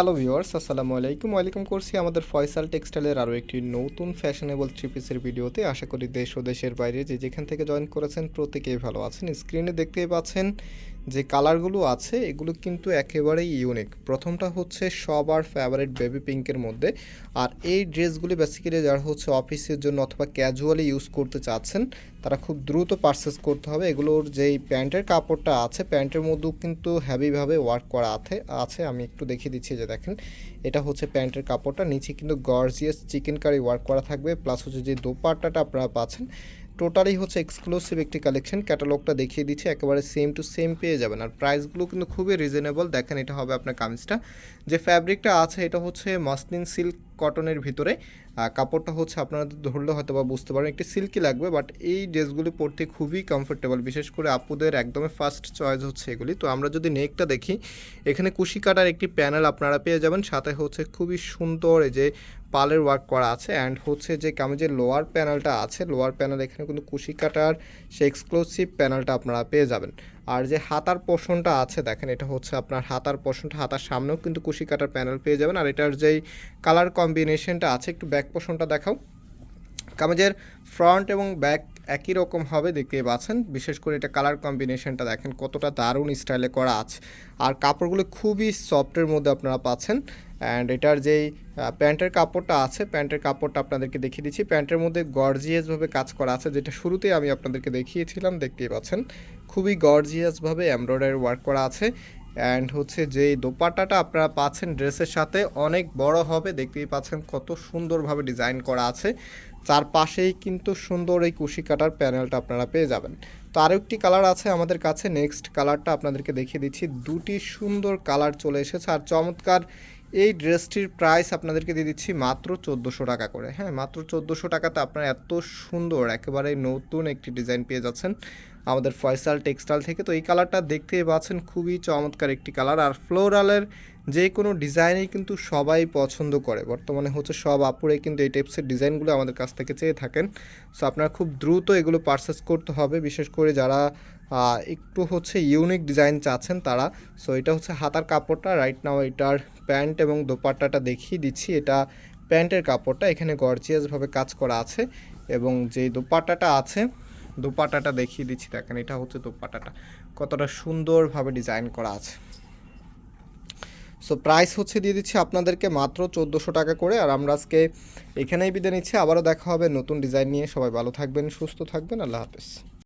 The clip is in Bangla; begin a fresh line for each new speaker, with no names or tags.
হ্যালো ভিউয়ার্স আসসালামু আলাইকুম। ওয়েলকাম করছি আমাদের ফয়সাল টেক্সটাইলের আরও একটি নতুন ফ্যাশনেবল থ্রি পিসের ভিডিওতে। আশা করি দেশ ও দেশের বাইরে যে যেখান থেকে জয়েন করেছেন প্রত্যেকেই ভালো আছেন। স্ক্রিনে দেখতেই পাচ্ছেন যে কালারগুলো আছে, এগুলো কিন্তু একেবারেই ইউনিক প্রথমটা হচ্ছে সবার ফেভারিট বেবি পিঙ্কের মধ্যে। আর এই ড্রেসগুলি বেসিক্যালি যারা হচ্ছে অফিসের জন্য অথবা ক্যাজুয়ালি ইউজ করতে চাচ্ছেন, তারা খুব দ্রুত পারচেস করতে হবে। এগুলোর যেই প্যান্টের কাপড়টা আছে, প্যান্টের মধ্যেও কিন্তু হ্যাভিভাবে ওয়ার্ক করা আছে আছে। আমি একটু দেখিয়ে দিচ্ছি যে দেখেন, এটা হচ্ছে প্যান্টের কাপড়টা। নিচে কিন্তু গর্জিয়াস চিকেন কারি ওয়ার্ক করা থাকবে। প্লাস হচ্ছে যে দোপাট্টাটা আপনারা পাচ্ছেন টোটালি হচ্ছে এক্সক্লুসিভ একটি কালেকশন ক্যাটালগটা দেখিয়ে দিচ্ছে, একেবারে সেম টু সেম পেয়ে যাবেন। আর প্রাইসগুলো কিন্তু খুবই রিজনেবল দেখেন এটা হবে আপনার কামিজটা। যে ফ্যাব্রিকটা আছে, এটা হচ্ছে মাসলিন সিল্ক কটনের ভিতরে। কাপড়টা হচ্ছে আপনারা ধরলে হয়তো বা বুঝতে পারেন একটি সিল্কি লাগবে, বাট এই ড্রেসগুলি পরতে খুবই কমফোর্টেবল বিশেষ করে আপুদের একদমই ফার্স্ট চয়েস হচ্ছে এগুলি। তো আমরা যদি নেকটা দেখি, এখানে কুশি কাটার একটি প্যানেল আপনারা পেয়ে যাবেন, সাথে হচ্ছে খুবই সুন্দর এই যে পালের ওয়ার্ক করা আছে অ্যান্ড হচ্ছে যে কামিজের লোয়ার প্যানেলটা আছে লোয়ার প্যানেল এখানে কিন্তু কুশি কাটার সে এক্সক্লুসিভ প্যানেলটা আপনারা পেয়ে যাবেন। আর যে হাতার পোষণটা আছে, দেখেন এটা হচ্ছে আপনার হাতার পোষণটা, হাতার সামনেও কিন্তু কুশি কাটার প্যানেল পেয়ে যাবেন। আর এটার যেই কালার কম্বিনেশনটা আছে, একটু ব্যাক পোষণটা দেখাও। কামিজের ফ্রন্ট এবং ব্যাক একই রকম হবে, দেখতেই পাচ্ছেন। বিশেষ করে এটা কালার কম্বিনেশনটা দেখেন, কতটা দারুণ স্টাইলে করা আছে। আর কাপড়গুলো খুবই সফটের মধ্যে আপনারা পাচ্ছেন। অ্যান্ড এটার যেই প্যান্টের কাপড়টা আছে, প্যান্টের কাপড়টা আপনাদেরকে দেখিয়ে দিচ্ছি। প্যান্টের মধ্যে গর্জিয়াসভাবে কাজ করা আছে, যেটা শুরুতেই আমি আপনাদেরকে দেখিয়েছিলাম, দেখতেই পাচ্ছেন। খুবই গর্জিয়াসভাবে এমব্রয়ডারি ওয়ার্ক করা আছে। অ্যান্ড হচ্ছে যে দোপাট্টাটা আপনারা পাচ্ছেন ড্রেসের সাথে, অনেক বড় হবে, দেখতেই পাচ্ছেন কত সুন্দরভাবে ডিজাইন করা আছে। চারপাশেই কিন্তু সুন্দর এই কুশি কাটার প্যানেলটা আপনারা পেয়ে যাবেন। তো আরও একটি কালার আছে আমাদের কাছে নেক্সট কালারটা আপনাদেরকে দেখিয়ে দিচ্ছি। দুটি সুন্দর কালার চলে এসেছে, আর চমৎকার এই ড্রেসটির প্রাইস আপনাদেরকে দিয়ে দিচ্ছি মাত্র চোদ্দোশো টাকা করে। হ্যাঁ মাত্র চোদ্দোশো টাকাতে আপনারা এত সুন্দর, একেবারে নতুন একটি ডিজাইন পেয়ে যাচ্ছেন। আমাদের ফয়সাল টেক্সটাইল থেকে। তো এই কালারটা দেখতেই পাচ্ছেন, খুবই চমৎকার একটি কালার। আর ফ্লোরালের যে কোনো ডিজাইনই কিন্তু সবাই পছন্দ করে। বর্তমানে হচ্ছে সব আপুরে কিন্তু এই টাইপসের ডিজাইনগুলো আমাদের কাছ থেকে চেয়ে থাকেন। সো আপনারা খুব দ্রুত এগুলো পারচেস করতে হবে। বিশেষ করে যারা একটু হচ্ছে ইউনিক ডিজাইন চাচ্ছেন তারা। সো এটা হচ্ছে হাতার কাপড়টা। রাইট নাও এটার প্যান্ট এবং দোপাট্টাটা দেখিয়ে দিচ্ছি। এটা প্যান্টের কাপড়টা। এখানে গর্জিয়াসভাবে কাজ করা আছে। এবং যে দোপাট্টাটা আছে দোপাট্টাটা দেখিয়ে দিচ্ছি, দেখেন, এটা হচ্ছে দোপাটাটা। কতটা সুন্দরভাবে ডিজাইন করা আছে। সো প্রাইস হচ্ছে দিয়ে দিচ্ছি আপনাদেরকে মাত্র চোদ্দোশো টাকা করে, আর আমরা আজকে এখানেই বিদায় নিচ্ছি। আবারও দেখা হবে নতুন ডিজাইন নিয়ে। সবাই ভালো থাকবেন, সুস্থ থাকবেন। আল্লাহ হাফেজ।